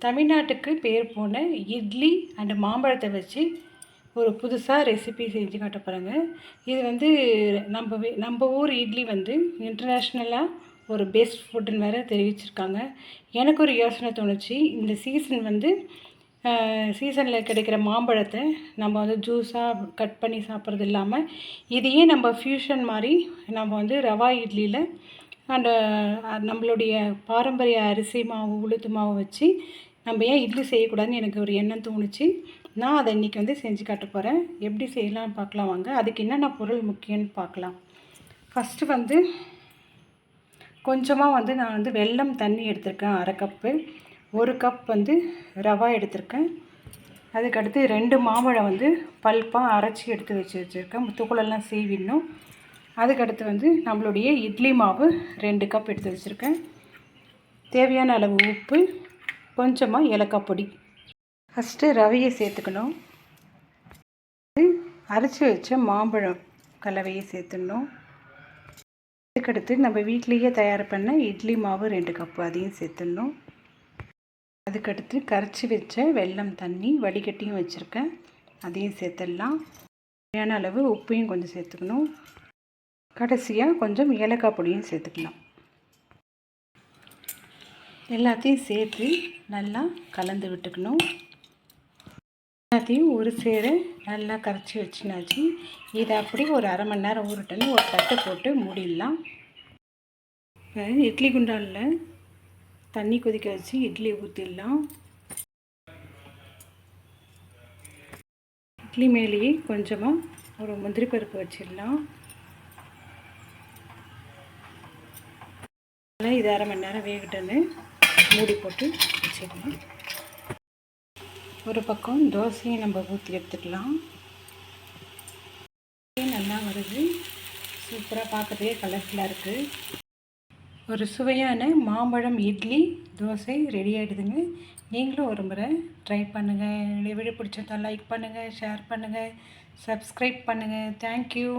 தமிழ்நாட்டுக்கு பேர் போன இட்லி அண்டு மாம்பழத்தை வச்சு ஒரு புதுசாக ரெசிபி செஞ்சு காட்ட போகிறாங்க இது வந்து நம்ம நம்ம ஊர் இட்லி வந்து இன்டர்நேஷ்னலாக ஒரு பெஸ்ட் ஃபுட்டுன்னு வேறு தெரிவிச்சிருக்காங்க. எனக்கு ஒரு யோசனை தோணுச்சு. இந்த சீசன் வந்து சீசனில் கிடைக்கிற மாம்பழத்தை நம்ம வந்து ஜூஸாக கட் பண்ணி சாப்பிட்றது இல்லாமல் இதையே நம்ம ஃப்யூஷன் மாதிரி நம்ம வந்து ரவா இட்லியில் அந்த நம்மளுடைய பாரம்பரிய அரிசி மாவு உளுத்து மாவு வச்சு நம்ம ஏன் இட்லி செய்யக்கூடாதுன்னு எனக்கு ஒரு எண்ணம் தோணுச்சு. நான் அதை இன்றைக்கி வந்து செஞ்சு காட்ட போகிறேன் எப்படி செய்யலாம்னு பார்க்கலாம் வாங்க. அதுக்கு என்னென்ன பொருள் முக்கியம்னு பார்க்கலாம். ஃபஸ்ட்டு வந்து கொஞ்சமாக வந்து நான் வந்து வெல்லம் தண்ணி எடுத்திருக்கேன் அரை கப்பு ஒரு கப் வந்து ரவா எடுத்திருக்கேன். அதுக்கடுத்து ரெண்டு மாம்பழம் வந்து பல்ப்பாக அரைச்சி எடுத்து வச்சு வச்சுருக்கேன். முத்துக்குளெல்லாம் சீவிடணும். அதுக்கடுத்து வந்து நம்மளுடைய இட்லி மாவு ரெண்டு கப் எடுத்து வச்சுருக்கேன். தேவையான அளவு உப்பு கொஞ்சமாக ஏலக்காய் பொடி. ஃபஸ்ட்டு ரவையை சேர்த்துக்கணும். அரைச்சி வச்ச மாம்பழம் கலவையை சேர்த்துடணும். அதுக்கடுத்து நம்ம வீட்லேயே தயார் பண்ண இட்லி மாவு ரெண்டு கப்பு அதையும் சேர்த்துடணும். அதுக்கடுத்து கரைச்சி வச்ச வெல்லம் தண்ணி வடிகட்டியும் வச்சுருக்கேன். அதையும் சேர்த்துடலாம். தேவையான அளவு உப்பையும் கொஞ்சம் சேர்த்துக்கணும். கடைசியாக கொஞ்சம் ஏலக்காய் பொடியும் சேர்த்துக்கலாம். எல்லாத்தையும் சேர்த்து நல்லா கலந்து விட்டுக்கணும். எல்லாத்தையும் ஒரு சேர நல்லா கரைச்சி வச்சுனாச்சு. இதை அப்படி ஒரு அரை மணி நேரம் ஊறட்டுன்னு ஒரு தட்டை போட்டு மூடிடலாம். இட்லி குண்டானில் தண்ணி கொதிக்க வச்சு இட்லி ஊற்றிடலாம் இட்லி மேலேயே கொஞ்சமாக ஒரு முந்திரி பருப்பு வச்சிடலாம். நல்லா இது அரை மணி நேரம் வேகட்டன்னு மூடி போட்டு வச்சுக்கலாம் ஒரு பக்கம் தோசையை நம்ம ஊற்றி எடுத்துக்கலாம். நல்லா வருது. சூப்பராக பார்க்குறதுக்கே கலர்ஃபுல்லாக இருக்குது ஒரு சுவையான மாம்பழம் இட்லி தோசை ரெடி ஆகிடுதுங்க நீங்களும் ஒரு முறை ட்ரை பண்ணுங்கள் வீடியோ பிடிச்சிருந்தா லைக் பண்ணுங்கள் ஷேர் பண்ணுங்கள் சப்ஸ்கிரைப் பண்ணுங்கள் தேங்க்யூ